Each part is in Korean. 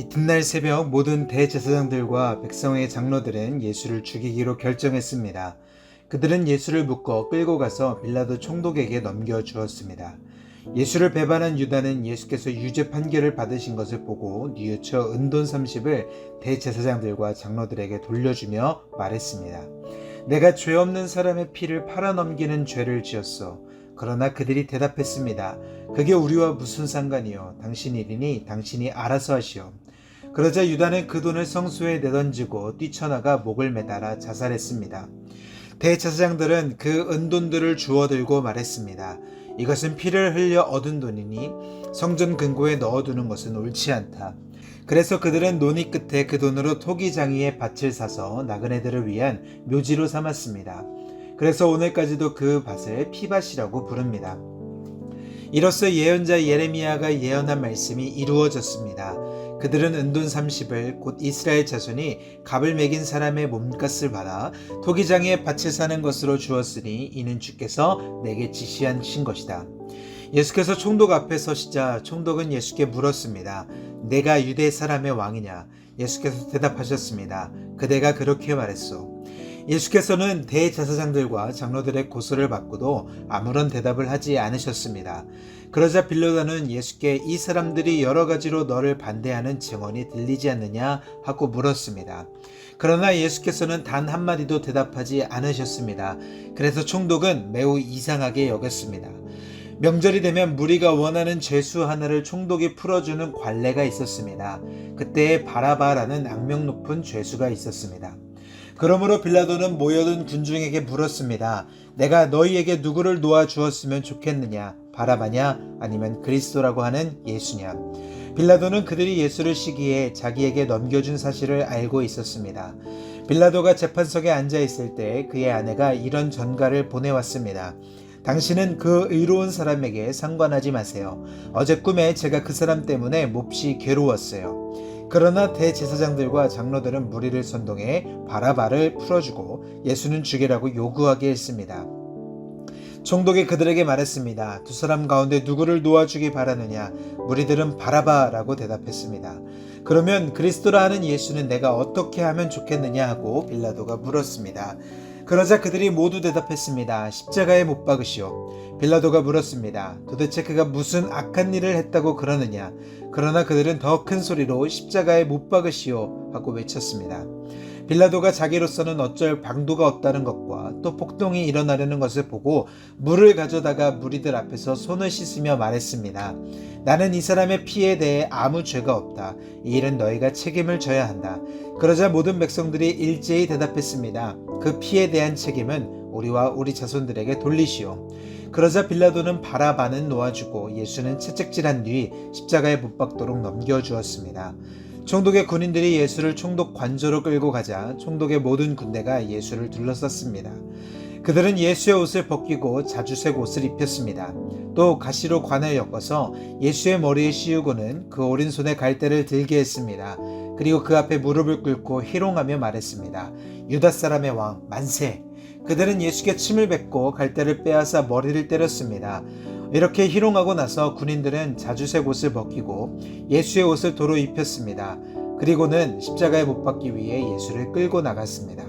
이튿날 새벽 모든 대제사장들과 백성의 장로들은 예수를 죽이기로 결정했습니다. 그들은 예수를 묶어 끌고 가서 빌라도 총독에게 넘겨 주었습니다. 예수를 배반한 유다는 예수께서 유죄 판결을 받으신 것을 보고 뉘우쳐 은돈 30을 대제사장들과 장로들에게 돌려주며 말했습니다. 내가 죄 없는 사람의 피를 팔아넘기는 죄를 지었어. 그러나 그들이 대답했습니다. 그게 우리와 무슨 상관이요? 당신 일이니 당신이 알아서 하시오. 그러자 유다는 그 돈을 성수에 내던지고 뛰쳐나가 목을 매달아 자살했습니다. 대제사장들은 그 은돈들을 주워들고 말했습니다. 이것은 피를 흘려 얻은 돈이니 성전 금고에 넣어두는 것은 옳지 않다. 그래서 그들은 논의 끝에 그 돈으로 토기장이의 밭을 사서 나그네들을 위한 묘지로 삼았습니다. 그래서 오늘까지도 그 밭을 피밭이라고 부릅니다. 이로써 예언자 예레미야가 예언한 말씀이 이루어졌습니다. 그들은 은돈 30을 곧 이스라엘 자손이 갑을 매긴 사람의 몸값을 받아 토기장에 밭을 사는 것으로 주었으니 이는 주께서 내게 지시하신 것이다. 예수께서 총독 앞에 서시자 총독은 예수께 물었습니다. 내가 유대 사람의 왕이냐? 예수께서 대답하셨습니다. 그대가 그렇게 말했소. 예수께서는 대제사장들과 장로들의 고소를 받고도 아무런 대답을 하지 않으셨습니다. 그러자 빌라도는 예수께 이 사람들이 여러 가지로 너를 반대하는 증언이 들리지 않느냐 하고 물었습니다. 그러나 예수께서는 단 한마디도 대답하지 않으셨습니다. 그래서 총독은 매우 이상하게 여겼습니다. 명절이 되면 무리가 원하는 죄수 하나를 총독이 풀어주는 관례가 있었습니다. 그때 바라바라는 악명 높은 죄수가 있었습니다. 그러므로 빌라도는 모여든 군중에게 물었습니다. 내가 너희에게 누구를 놓아 주었으면 좋겠느냐? 바라바냐? 아니면 그리스도라고 하는 예수냐? 빌라도는 그들이 예수를 시기에 자기에게 넘겨준 사실을 알고 있었습니다. 빌라도가 재판석에 앉아 있을 때 그의 아내가 이런 전가를 보내왔습니다. 당신은 그 의로운 사람에게 상관하지 마세요. 어제 꿈에 제가 그 사람 때문에 몹시 괴로웠어요. 그러나 대제사장들과 장로들은 무리를 선동해 바라바를 풀어주고 예수는 죽이라고 요구하게 했습니다. 총독이 그들에게 말했습니다. 두 사람 가운데 누구를 놓아주기 바라느냐? 무리들은 바라바라고 대답했습니다. 그러면 그리스도라 하는 예수는 내가 어떻게 하면 좋겠느냐 하고 빌라도가 물었습니다. 그러자 그들이 모두 대답했습니다. 십자가에 못 박으시오. 빌라도가 물었습니다. 도대체 그가 무슨 악한 일을 했다고 그러느냐? 그러나 그들은 더 큰 소리로 십자가에 못 박으시오 하고 외쳤습니다. 빌라도가 자기로서는 어쩔 방도가 없다는 것과 또 폭동이 일어나려는 것을 보고 물을 가져다가 무리들 앞에서 손을 씻으며 말했습니다. 나는 이 사람의 피에 대해 아무 죄가 없다. 이 일은 너희가 책임을 져야 한다. 그러자 모든 백성들이 일제히 대답했습니다. 그 피에 대한 책임은 우리와 우리 자손들에게 돌리시오. 그러자 빌라도는 바라바는 놓아주고 예수는 채찍질한 뒤 십자가에 못 박도록 넘겨주었습니다. 총독의 군인들이 예수를 총독 관저로 끌고 가자 총독의 모든 군대가 예수를 둘러쌌습니다. 그들은 예수의 옷을 벗기고 자주색 옷을 입혔습니다. 또 가시로 관을 엮어서 예수의 머리에 씌우고는 그 오른손에 갈대를 들게 했습니다. 그리고 그 앞에 무릎을 꿇고 희롱하며 말했습니다. 유다 사람의 왕 만세! 그들은 예수께 침을 뱉고 갈대를 빼앗아 머리를 때렸습니다. 이렇게 희롱하고 나서 군인들은 자주색 옷을 벗기고 예수의 옷을 도로 입혔습니다. 그리고는 십자가에 못 박기 위해 예수를 끌고 나갔습니다.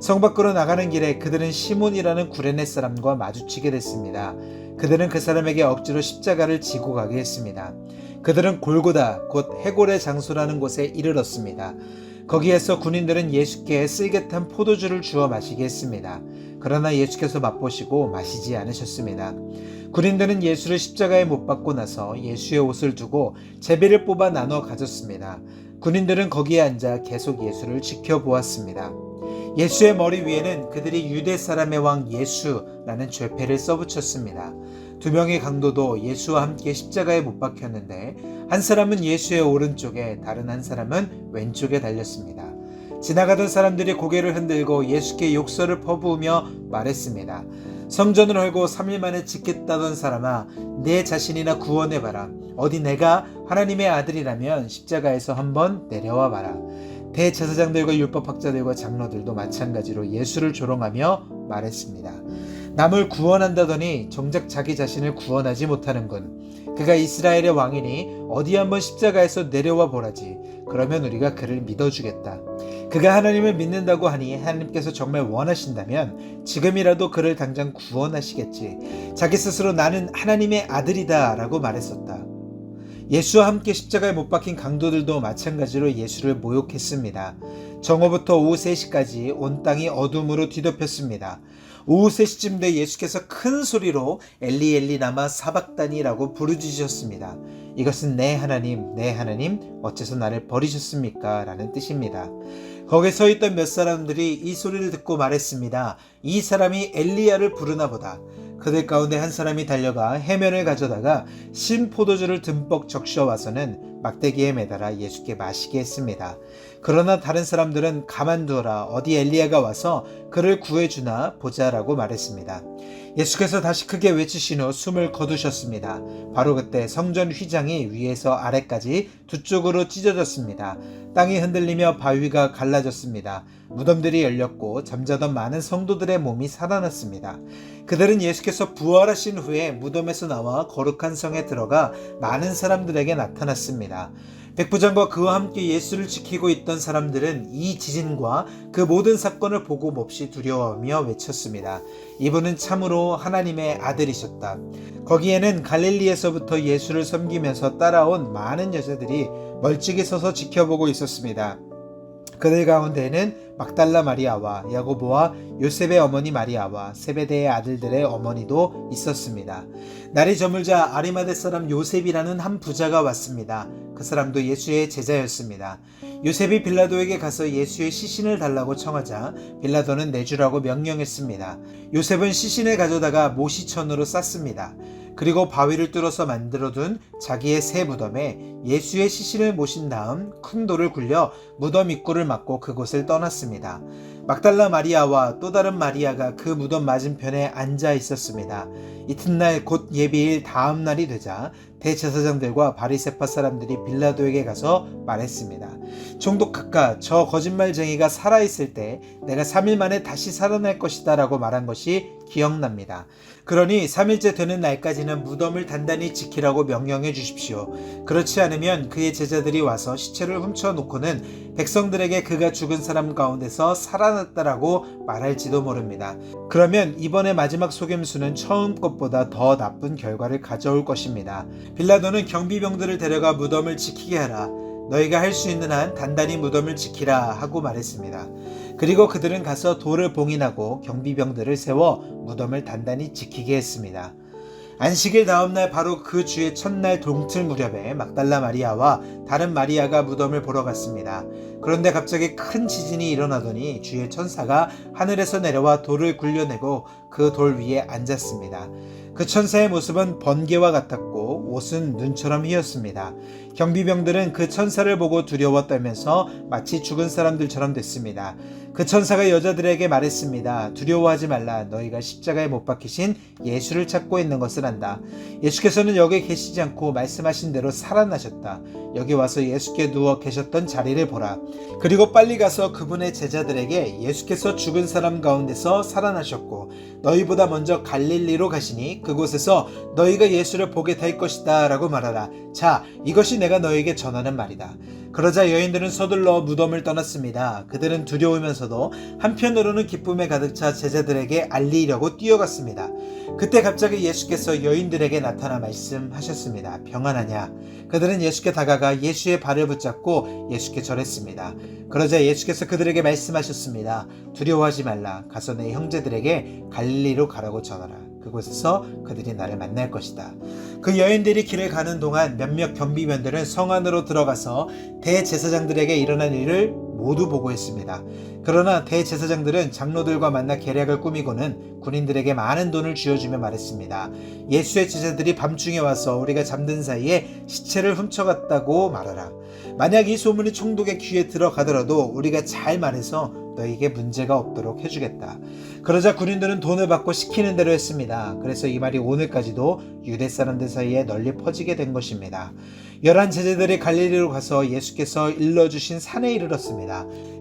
성 밖으로 나가는 길에 그들은 시몬이라는 구레네 사람과 마주치게 됐습니다. 그들은 그 사람에게 억지로 십자가를 지고 가게 했습니다. 그들은 골고다 곧 해골의 장소라는 곳에 이르렀습니다. 거기에서 군인들은 예수께 쓸개탄 포도주를 주어 마시게 했습니다. 그러나 예수께서 맛보시고 마시지 않으셨습니다. 군인들은 예수를 십자가에 못 박고 나서 예수의 옷을 두고 제비를 뽑아 나눠 가졌습니다. 군인들은 거기에 앉아 계속 예수를 지켜보았습니다. 예수의 머리 위에는 그들이 유대 사람의 왕 예수라는 죄패를 써붙였습니다. 두 명의 강도도 예수와 함께 십자가에 못 박혔는데 한 사람은 예수의 오른쪽에 다른 한 사람은 왼쪽에 달렸습니다. 지나가던 사람들이 고개를 흔들고 예수께 욕설을 퍼부으며 말했습니다. 성전을 헐고 3일 만에 짓겠다던 사람아 내 자신이나 구원해 봐라. 어디 내가 하나님의 아들이라면 십자가에서 한번 내려와 봐라. 대제사장들과 율법학자들과 장로들도 마찬가지로 예수를 조롱하며 말했습니다. 남을 구원한다더니 정작 자기 자신을 구원하지 못하는군. 그가 이스라엘의 왕이니 어디 한번 십자가에서 내려와 보라지. 그러면 우리가 그를 믿어주겠다. 그가 하나님을 믿는다고 하니 하나님께서 정말 원하신다면 지금이라도 그를 당장 구원하시겠지. 자기 스스로 나는 하나님의 아들이다 라고 말했었다. 예수와 함께 십자가에 못 박힌 강도들도 마찬가지로 예수를 모욕했습니다. 정오부터 오후 3시까지 온 땅이 어둠으로 뒤덮였습니다. 오후 3시쯤 돼 예수께서 큰 소리로 엘리 엘리 나마 사박다니라고 부르짖으셨습니다. 이것은 내 하나님, 내 하나님, 어째서 나를 버리셨습니까? 라는 뜻입니다. 거기에 서 있던 몇 사람들이 이 소리를 듣고 말했습니다. 이 사람이 엘리야를 부르나 보다. 그들 가운데 한 사람이 달려가 해면을 가져다가 신 포도주를 듬뿍 적셔 와서는 막대기에 매달아 예수께 마시게 했습니다. 그러나 다른 사람들은 가만두어라 어디 엘리야가 와서 그를 구해주나 보자라고 말했습니다. 예수께서 다시 크게 외치신 후 숨을 거두셨습니다. 바로 그때 성전 휘장이 위에서 아래까지 두 쪽으로 찢어졌습니다. 땅이 흔들리며 바위가 갈라졌습니다. 무덤들이 열렸고 잠자던 많은 성도들의 몸이 살아났습니다. 그들은 예수께서 부활하신 후에 무덤에서 나와 거룩한 성에 들어가 많은 사람들에게 나타났습니다. 백부장과 그와 함께 예수를 지키고 있던 사람들은 이 지진과 그 모든 사건을 보고 몹시 두려워하며 외쳤습니다. 이분은 참으로 하나님의 아들이셨다. 거기에는 갈릴리에서부터 예수를 섬기면서 따라온 많은 여자들이 멀찍이 서서 지켜보고 있었습니다. 그들 가운데에는 막달라 마리아와 야고보와 요셉의 어머니 마리아와 세베대의 아들들의 어머니도 있었습니다. 날이 저물자 아리마대 사람 요셉이라는 한 부자가 왔습니다. 그 사람도 예수의 제자였습니다. 요셉이 빌라도에게 가서 예수의 시신을 달라고 청하자 빌라도는 내주라고 명령했습니다. 요셉은 시신을 가져다가 모시천으로 쌌습니다. 그리고 바위를 뚫어서 만들어둔 자기의 새 무덤에 예수의 시신을 모신 다음 큰 돌을 굴려 무덤 입구를 막고 그곳을 떠났습니다. 막달라 마리아와 또 다른 마리아가 그 무덤 맞은편에 앉아 있었습니다. 이튿날 곧 예비일 다음 날이 되자 대제사장들과 바리세파 사람들이 빌라도에게 가서 말했습니다. 총독각하 저 거짓말쟁이가 살아있을 때 내가 3일 만에 다시 살아날 것이다 라고 말한 것이 기억납니다. 그러니 3일째 되는 날까지는 무덤을 단단히 지키라고 명령해 주십시오. 그렇지 않으면 그의 제자들이 와서 시체를 훔쳐 놓고는 백성들에게 그가 죽은 사람 가운데서 살아났다라고 말할지도 모릅니다. 그러면 이번의 마지막 속임수는 처음 것보다 더 나쁜 결과를 가져올 것입니다. 빌라도는 경비병들을 데려가 무덤을 지키게 하라. 너희가 할 수 있는 한 단단히 무덤을 지키라 하고 말했습니다. 그리고 그들은 가서 돌을 봉인하고 경비병들을 세워 무덤을 단단히 지키게 했습니다. 안식일 다음날 바로 그 주의 첫날 동틀 무렵에 막달라 마리아와 다른 마리아가 무덤을 보러 갔습니다. 그런데 갑자기 큰 지진이 일어나더니 주의 천사가 하늘에서 내려와 돌을 굴려내고 그 돌 위에 앉았습니다. 그 천사의 모습은 번개와 같았고 옷은 눈처럼 휘었습니다. 경비병들은 그 천사를 보고 두려워 떨면서 마치 죽은 사람들처럼 됐습니다. 그 천사가 여자들에게 말했습니다. 두려워하지 말라. 너희가 십자가에 못 박히신 예수를 찾고 있는 것을 안다. 예수께서는 여기 계시지 않고 말씀하신 대로 살아나셨다. 여기 와서 예수께 누워 계셨던 자리를 보라. 그리고 빨리 가서 그분의 제자들에게 예수께서 죽은 사람 가운데서 살아나셨고 너희보다 먼저 갈릴리로 가시니 그곳에서 너희가 예수를 보게 될 것이다 라고 말하라. 자, 이것이 내가 너에게 전하는 말이다. 그러자 여인들은 서둘러 무덤을 떠났습니다. 그들은 두려우면서도 한편으로는 기쁨에 가득 차 제자들에게 알리려고 뛰어갔습니다. 그때 갑자기 예수께서 여인들에게 나타나 말씀하셨습니다. 평안하냐? 그들은 예수께 다가가 예수의 발을 붙잡고 예수께 절했습니다. 그러자 예수께서 그들에게 말씀하셨습니다. 두려워하지 말라. 가서 내 형제들에게 갈릴리로 가라고 전하라. 그곳에서 그들이 나를 만날 것이다. 그 여인들이 길을 가는 동안 몇몇 경비면들은 성 안으로 들어가서 대제사장들에게 일어난 일을 모두 보고했습니다. 그러나 대제사장들은 장로들과 만나 계략을 꾸미고는 군인들에게 많은 돈을 쥐어주며 말했습니다. 예수의 제자들이 밤중에 와서 우리가 잠든 사이에 시체를 훔쳐갔다고 말하라. 만약 이 소문이 총독의 귀에 들어가더라도 우리가 잘 말해서 너에게 문제가 없도록 해주겠다. 그러자 군인들은 돈을 받고 시키는 대로 했습니다. 그래서 이 말이 오늘까지도 유대 사람들 사이에 널리 퍼지게 된 것입니다. 열한 제자들이 갈릴리로 가서 예수께서 일러주신 산에 이르렀습니다.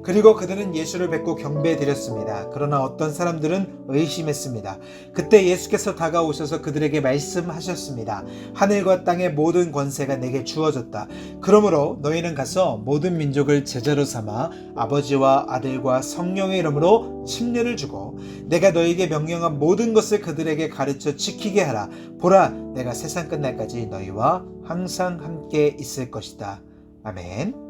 그리고 그들은 예수를 뵙고 경배드렸습니다. 그러나 어떤 사람들은 의심했습니다. 그때 예수께서 다가오셔서 그들에게 말씀하셨습니다. 하늘과 땅의 모든 권세가 내게 주어졌다. 그러므로 너희는 가서 모든 민족을 제자로 삼아 아버지와 아들과 성령의 이름으로 침례를 주고 내가 너희에게 명령한 모든 것을 그들에게 가르쳐 지키게 하라. 보라, 내가 세상 끝날까지 너희와 항상 함께 있을 것이다. 아멘.